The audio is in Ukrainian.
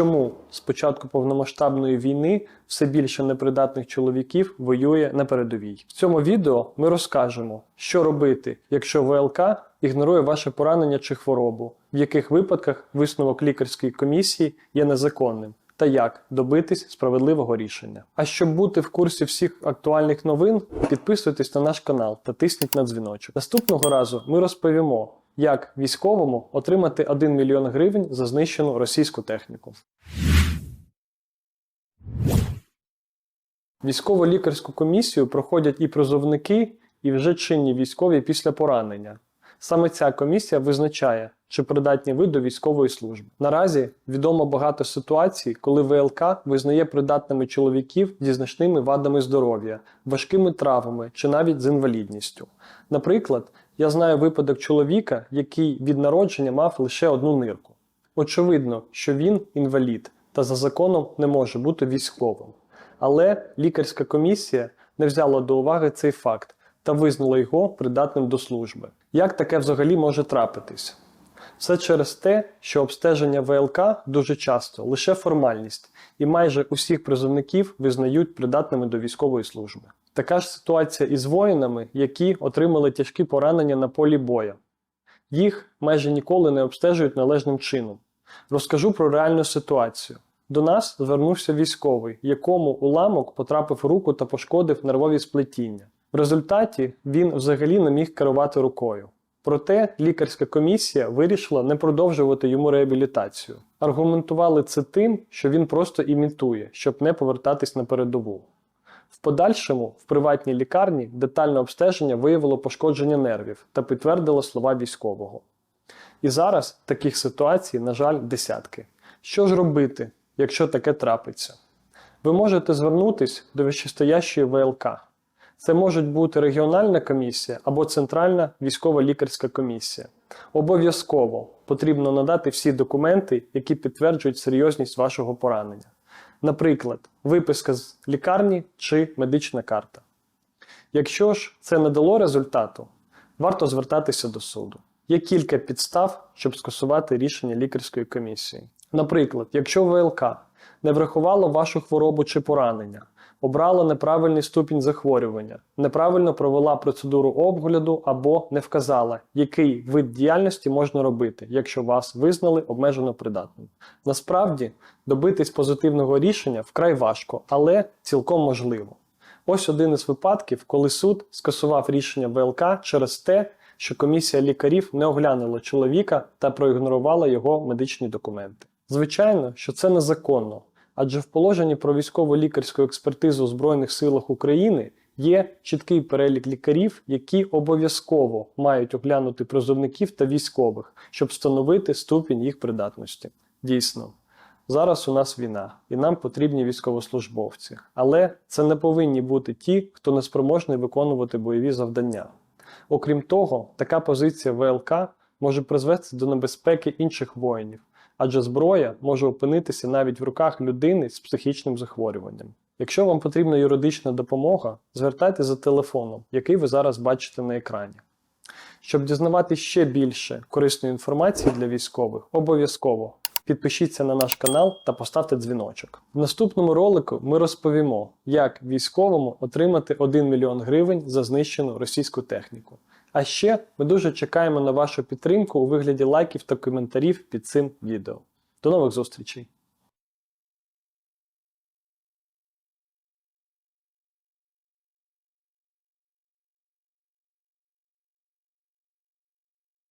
чому з початку повномасштабної війни все більше непридатних чоловіків воює на передовій. В цьому відео ми розкажемо, що робити, якщо ВЛК ігнорує ваше поранення чи хворобу, в яких випадках висновок лікарської комісії є незаконним. Та як добитись справедливого рішення. А щоб бути в курсі всіх актуальних новин, підписуйтесь на наш канал та тисніть на дзвіночок. Наступного разу ми розповімо, як військовому отримати 1 мільйон гривень за знищену російську техніку. Військово-лікарську комісію проходять і призовники, і вже чинні військові після поранення. Саме ця комісія визначає, чи придатні ви до військової служби. Наразі відомо багато ситуацій, коли ВЛК визнає придатними чоловіків зі значними вадами здоров'я, важкими травмами чи навіть з інвалідністю. Наприклад, я знаю випадок чоловіка, який від народження мав лише одну нирку. Очевидно, що він інвалід та за законом не може бути військовим. Але лікарська комісія не взяла до уваги цей факт та визнала його придатним до служби. Як таке взагалі може трапитись? Все через те, що обстеження ВЛК дуже часто лише формальність, і майже усіх призовників визнають придатними до військової служби. Така ж ситуація із воїнами, які отримали тяжкі поранення на полі боя. Їх майже ніколи не обстежують належним чином. Розкажу про реальну ситуацію. До нас звернувся військовий, якому уламок потрапив руку та пошкодив нервові сплетіння. В результаті він взагалі не міг керувати рукою. Проте лікарська комісія вирішила не продовжувати йому реабілітацію. Аргументували це тим, що він просто імітує, щоб не повертатись на передову. В подальшому в приватній лікарні детальне обстеження виявило пошкодження нервів та підтвердило слова військового. І зараз таких ситуацій, на жаль, десятки. Що ж робити, якщо таке трапиться? Ви можете звернутись до вищестоящої ВЛК. Це можуть бути регіональна комісія або Центральна військова лікарська комісія. Обов'язково потрібно надати всі документи, які підтверджують серйозність вашого поранення. Наприклад, виписка з лікарні чи медична карта. Якщо ж це не дало результату, варто звертатися до суду. Є кілька підстав, щоб скасувати рішення лікарської комісії. Наприклад, якщо ВЛК не врахувало вашу хворобу чи поранення, обрала неправильний ступінь захворювання, неправильно провела процедуру обгляду або не вказала, який вид діяльності можна робити, якщо вас визнали обмежено придатним. Насправді, добитись позитивного рішення вкрай важко, але цілком можливо. Ось один із випадків, коли суд скасував рішення ВЛК через те, що комісія лікарів не оглянула чоловіка та проігнорувала його медичні документи. Звичайно, що це незаконно, адже в положенні про військово-лікарську експертизу у Збройних силах України є чіткий перелік лікарів, які обов'язково мають оглянути призовників та військових, щоб встановити ступінь їх придатності. Дійсно, зараз у нас війна, і нам потрібні військовослужбовці, але це не повинні бути ті, хто не спроможний виконувати бойові завдання. Окрім того, така позиція ВЛК може призвести до небезпеки інших воїнів, адже зброя може опинитися навіть в руках людини з психічним захворюванням. Якщо вам потрібна юридична допомога, звертайтеся за телефоном, який ви зараз бачите на екрані. Щоб дізнавати ще більше корисної інформації для військових, обов'язково підпишіться на наш канал та поставте дзвіночок. В наступному ролику ми розповімо, як військовому отримати 1 мільйон гривень за знищену російську техніку. А ще ми дуже чекаємо на вашу підтримку у вигляді лайків та коментарів під цим відео. До нових зустрічей!